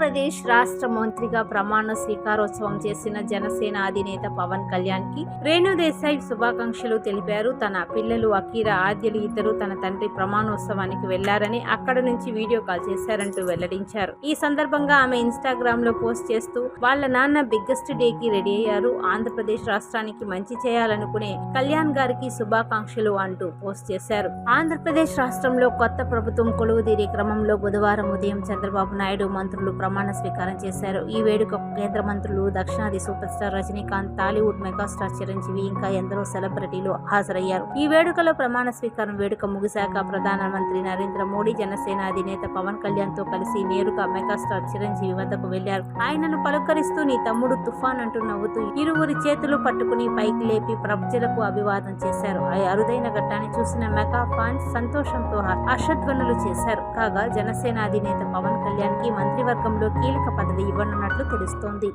ఆంధ్రప్రదేశ్ రాష్ట్ర మంత్రిగా ప్రమాణ స్వీకారోత్సవం చేసిన జనసేన అధినేత పవన్ కళ్యాణ్కి రేణుదేశాయ్ శుభాకాంక్షలు తెలిపారు. తన పిల్లలు అకీర ఆద్యలు ఇద్దరు తన తండ్రి ప్రమాణోత్సవానికి వెళ్ళారని అక్కడ నుంచి వీడియో కాల్ చేశారంటూ వెల్లడించారు. ఈ సందర్భంగా ఆమె ఇన్స్టాగ్రామ్లో పోస్ట్ చేస్తూ వాళ్ళ నాన్న బిగ్గెస్ట్ డే కి రెడీ అయ్యారు. ఆంధ్రప్రదేశ్ రాష్ట్రానికి మంచి చేయాలనుకునే కళ్యాణ్ గారికి శుభాకాంక్షలు అంటూ పోస్ట్ చేశారు. ఆంధ్రప్రదేశ్ రాష్ట్రంలో కొత్త ప్రభుత్వం కొలువుదీరే క్రమంలో బుధవారం ఉదయం చంద్రబాబు నాయుడు మంత్రులు ప్రమాణ స్వీకారం చేశారు. ఈ వేడుక కేంద్ర మంత్రులు దక్షిణాది super star Rajinikanth Tollywood megastar Chiranjeevi ఇంకా ఎందరో సెలబ్రిటీలు హాజరయ్యారు. ఈ వేడుకలో ప్రమాణ స్వీకారం వేడుక ముగిశాక ప్రధానమంత్రి నరేంద్ర మోడీ జనసేన అధినేత పవన్ కళ్యాణ్తో కలిసి నేరుగా మెగాస్టార్ చిరంజీవి వద్దకు వెళ్ళారు. ఆయనను పలుకరిస్తూ నీ తమ్ముడు తుఫాన్ అంటూ నవ్వుతూ ఇరువురి చేతులు పట్టుకుని పైకి లేపి ప్రజలకు అభివాదం చేశారు. ఆ అరుదైన ఘట్టాన్ని చూసిన మెగా ఫ్యాన్స్ సంతోషంతో హర్షధ్వనులు చేశారు. కాగా జనసేన అధినేత పవన్ కళ్యాణ్కి కీలక పదవి ఇవ్వనున్నట్లు తెలుస్తోంది.